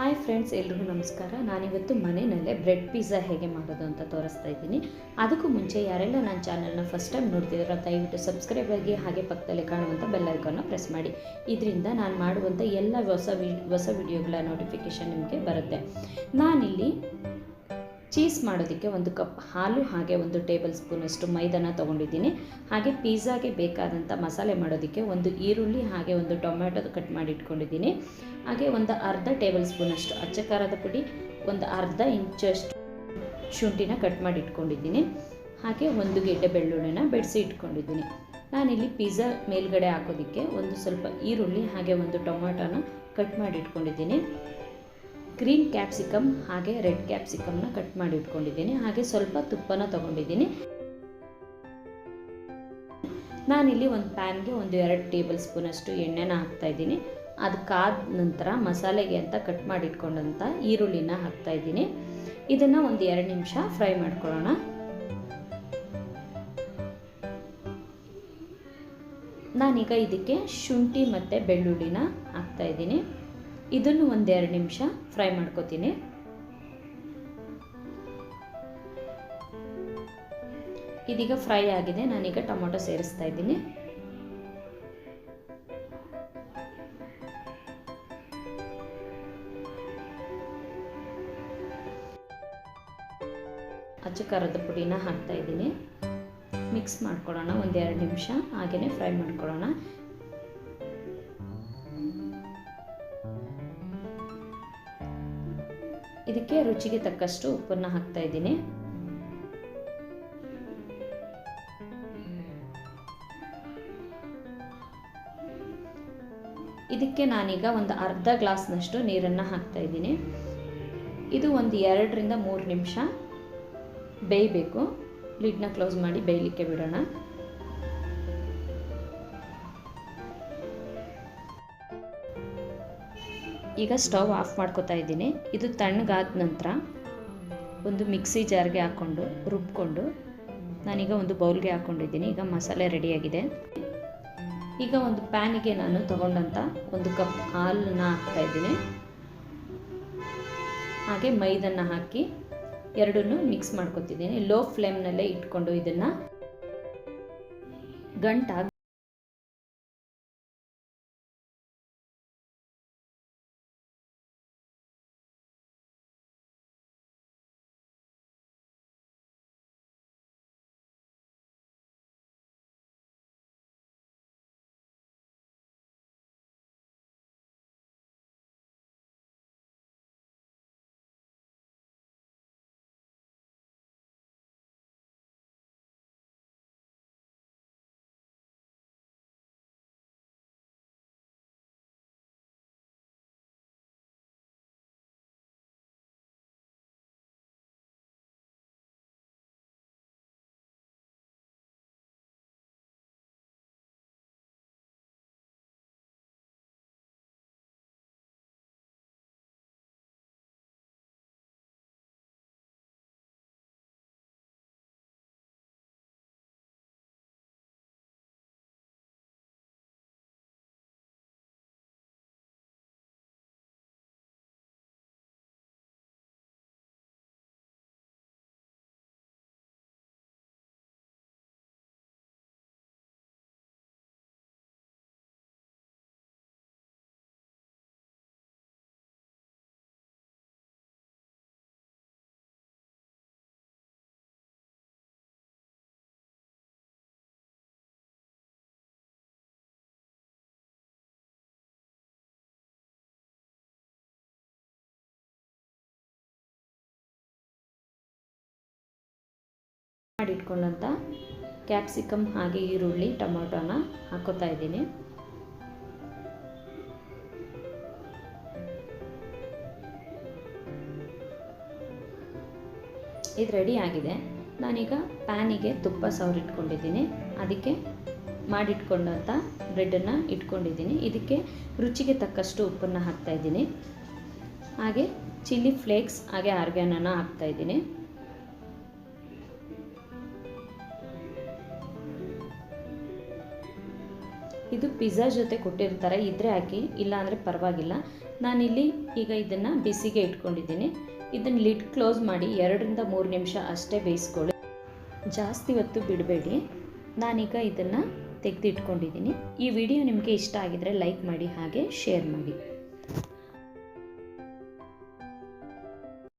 Hi friends, ಎಲ್ರಿಗೂ ನಮಸ್ಕಾರ. ನಾನಿವತ್ತು ಮನೆಯಲ್ಲೇ ಬ್ರೆಡ್ ಪಿಜ್ಜಾ ಹೇಗೆ ಮಾಡೋದು ಅಂತ ತೋರಿಸ್ತಾ ಇದ್ದೀನಿ. ಅದಕ್ಕೂ ಮುಂಚೆ ಯಾರೆಲ್ಲ ನನ್ನ ಚಾನಲ್ನ ಫಸ್ಟ್ ಟೈಮ್ ನೋಡ್ತಿದ್ರು ದಯವಿಟ್ಟು ಸಬ್ಸ್ಕ್ರೈಬ್ ಆಗಿ ಹಾಗೆ ಪಕ್ಕದಲ್ಲಿ ಕಾಣುವಂಥ ಬೆಲ್ ಐಕಾನ್ನ ಪ್ರೆಸ್ ಮಾಡಿ. ಇದರಿಂದ ನಾನು ಮಾಡುವಂಥ ಎಲ್ಲ ಹೊಸ ವಿ, ಹೊಸ ವಿಡಿಯೋಗಳ ನೋಟಿಫಿಕೇಷನ್ ನಿಮಗೆ ಬರುತ್ತೆ. ನಾನಿಲ್ಲಿ ಚೀಸ್ ಮಾಡೋದಕ್ಕೆ ಒಂದು ಕಪ್ ಹಾಲು, ಹಾಗೆ ಒಂದು ಟೇಬಲ್ ಸ್ಪೂನಷ್ಟು ಮೈದಾನ ತೊಗೊಂಡಿದ್ದೀನಿ. ಹಾಗೆ ಪಿಜ್ಜಾಗೆ ಬೇಕಾದಂಥ ಮಸಾಲೆ ಮಾಡೋದಕ್ಕೆ ಒಂದು ಈರುಳ್ಳಿ, ಹಾಗೆ ಒಂದು ಟೊಮ್ಯಾಟೊ ಕಟ್ ಮಾಡಿ ಇಟ್ಕೊಂಡಿದ್ದೀನಿ. ಹಾಗೆ ಒಂದು ಅರ್ಧ ಟೇಬಲ್ ಸ್ಪೂನಷ್ಟು ಅಚ್ಚ ಖಾರದ ಪುಡಿ, ಒಂದು ಅರ್ಧ ಇಂಚಷ್ಟು ಶುಂಠಿನ ಕಟ್ ಮಾಡಿ ಇಟ್ಕೊಂಡಿದ್ದೀನಿ. ಹಾಗೆ ಒಂದು ಗೆಡ್ಡೆ ಬೆಳ್ಳುಳ್ಳಿನ ಬೆಡಿಸಿ ಇಟ್ಕೊಂಡಿದ್ದೀನಿ. ನಾನಿಲ್ಲಿ ಪಿಜ್ಜಾ ಮೇಲ್ಗಡೆ ಹಾಕೋದಕ್ಕೆ ಒಂದು ಸ್ವಲ್ಪ ಈರುಳ್ಳಿ, ಹಾಗೆ ಒಂದು ಟೊಮ್ಯಾಟೊನ ಕಟ್ ಮಾಡಿ ಇಟ್ಕೊಂಡಿದ್ದೀನಿ. ಗ್ರೀನ್ ಕ್ಯಾಪ್ಸಿಕಮ್ ಹಾಗೆ ರೆಡ್ ಕ್ಯಾಪ್ಸಿಕಮ್ನ ಕಟ್ ಮಾಡಿ ಇಟ್ಕೊಂಡಿದ್ದೀನಿ. ಹಾಗೆ ಸ್ವಲ್ಪ ತುಪ್ಪನ ತೊಗೊಂಡಿದ್ದೀನಿ. ನಾನಿಲ್ಲಿ ಒಂದು ಪ್ಯಾನ್ಗೆ ಒಂದು ಎರಡು ಟೇಬಲ್ ಸ್ಪೂನಷ್ಟು ಎಣ್ಣೆನ ಹಾಕ್ತಾಯಿದ್ದೀನಿ ಅದಕ್ಕಾದ ನಂತರ ಮಸಾಲೆಗೆ ಅಂತ ಕಟ್ ಮಾಡಿಟ್ಕೊಂಡಂಥ ಈರುಳ್ಳಿನ ಈರುಳ್ಳಿನ ಹಾಕ್ತಾಯಿದ್ದೀನಿ ಇದನ್ನು ಒಂದು ಎರಡು ನಿಮಿಷ ಫ್ರೈ ಮಾಡ್ಕೊಳ್ಳೋಣ. ನಾನೀಗ ಇದಕ್ಕೆ ಶುಂಠಿ ಮತ್ತು ಬೆಳ್ಳುಳ್ಳಿನ ಹಾಕ್ತಾಯಿದ್ದೀನಿ ಇದನ್ನು ಒಂದೆರಡು ನಿಮಿಷ ಫ್ರೈ ಮಾಡ್ಕೋತೀನಿ. ಇದೀಗ ಫ್ರೈ ಆಗಿದೆ, ನಾನೀಗ ಟೊಮೊಟೊ ಸೇರಿಸ್ತಾ ಇದ್ದೀನಿ. ಅಚ್ಚು ಖಾರದ ಪುಡಿನ ಹಾಕ್ತಾ ಇದ್ದೀನಿ. ಮಿಕ್ಸ್ ಮಾಡ್ಕೊಳ್ಳೋಣ ಒಂದೆರಡು ನಿಮಿಷ ಹಾಗೆಯೇ ಫ್ರೈ ಮಾಡ್ಕೊಳ್ಳೋಣ. ಇದಕ್ಕೆ ರುಚಿಗೆ ತಕ್ಕಷ್ಟು ಉಪ್ಪನ್ನು ಹಾಕ್ತಾ ಇದ್ದೀನಿ. ಇದಕ್ಕೆ ನಾನೀಗ ಒಂದು ಅರ್ಧ ಗ್ಲಾಸ್ನಷ್ಟು ನೀರನ್ನು ಹಾಕ್ತಾ ಇದ್ದೀನಿ. ಇದು ಒಂದು ಎರಡರಿಂದ ಮೂರು ನಿಮಿಷ ಬೇಯಬೇಕು. ಲಿಡ್ನ ಕ್ಲೋಸ್ ಮಾಡಿ ಬೇಯಲಿಕ್ಕೆ ಬಿಡೋಣ. ಈಗ ಸ್ಟವ್ ಆಫ್ ಮಾಡ್ಕೋತಾ ಇದ್ದೀನಿ. ಇದು ತಣ್ಣಗಾದ ನಂತರ ಒಂದು ಮಿಕ್ಸಿ ಜಾರ್ಗೆ ಹಾಕ್ಕೊಂಡು, ರುಬ್ಕೊಂಡು ನಾನೀಗ ಒಂದು ಬೌಲ್ಗೆ ಹಾಕ್ಕೊಂಡಿದ್ದೀನಿ. ಈಗ ಮಸಾಲೆ ರೆಡಿಯಾಗಿದೆ. ಈಗ ಒಂದು ಪ್ಯಾನಿಗೆ ನಾನು ತಗೊಂಡಂಥ ಒಂದು ಕಪ್ ಹಾಲನ್ನ ಹಾಕ್ತಾಯಿದ್ದೀನಿ ಹಾಗೆ ಮೈದನ್ನು ಹಾಕಿ ಎರಡನ್ನೂ ಮಿಕ್ಸ್ ಮಾಡ್ಕೊತಿದ್ದೀನಿ. ಲೋ ಫ್ಲೇಮ್ನಲ್ಲೇ ಇಟ್ಕೊಂಡು ಇದನ್ನು ಗಂಟಾಗಿ ಮಾಡಿಟ್ಕೊಂಡಂಥ ಕ್ಯಾಪ್ಸಿಕಮ್ ಹಾಗೆ ಈರುಳ್ಳಿ, ಟೊಮೊಟೊನ ಹಾಕೋತಾ ಇದ್ದೀನಿ. ಇದು ರೆಡಿ ಆಗಿದೆ. ನಾನೀಗ ಪ್ಯಾನಿಗೆ ತುಪ್ಪ ಸವರಿಟ್ಕೊಂಡಿದ್ದೀನಿ. ಅದಕ್ಕೆ ಮಾಡಿಟ್ಕೊಂಡಂಥ ಬ್ರೆಡನ್ನು ಇಟ್ಕೊಂಡಿದ್ದೀನಿ. ಇದಕ್ಕೆ ರುಚಿಗೆ ತಕ್ಕಷ್ಟು ಉಪ್ಪನ್ನು ಹಾಕ್ತಾಯಿದ್ದೀನಿ ಹಾಗೆ ಚಿಲ್ಲಿ ಫ್ಲೇಕ್ಸ್ ಹಾಗೆ ಆರ್ಗ್ಯಾನನ ಹಾಕ್ತಾಯಿದ್ದೀನಿ ಇದು ಪಿಜ್ಜಾ ಜೊತೆ ಕೊಟ್ಟಿರ್ತಾರೆ. ಇದ್ರೆ ಹಾಕಿ, ಇಲ್ಲ ಅಂದರೆ ಪರವಾಗಿಲ್ಲ. ನಾನಿಲ್ಲಿ ಈಗ ಇದನ್ನು ಬಿಸಿಗೆ ಇಟ್ಕೊಂಡಿದ್ದೀನಿ. ಇದನ್ನು ಲಿಡ್ ಕ್ಲೋಸ್ ಮಾಡಿ ಎರಡರಿಂದ ಮೂರು ನಿಮಿಷ ಅಷ್ಟೇ ಬೇಯಿಸ್ಕೊಳ್ಳಿ. ಜಾಸ್ತಿ ಹೊತ್ತು ಬಿಡಬೇಡಿ. ನಾನೀಗ ಇದನ್ನು ತೆಗೆದಿಟ್ಕೊಂಡಿದ್ದೀನಿ. ಈ ವಿಡಿಯೋ ನಿಮಗೆ ಇಷ್ಟ ಆಗಿದರೆ ಲೈಕ್ ಮಾಡಿ, ಹಾಗೆ ಶೇರ್ ಮಾಡಿ.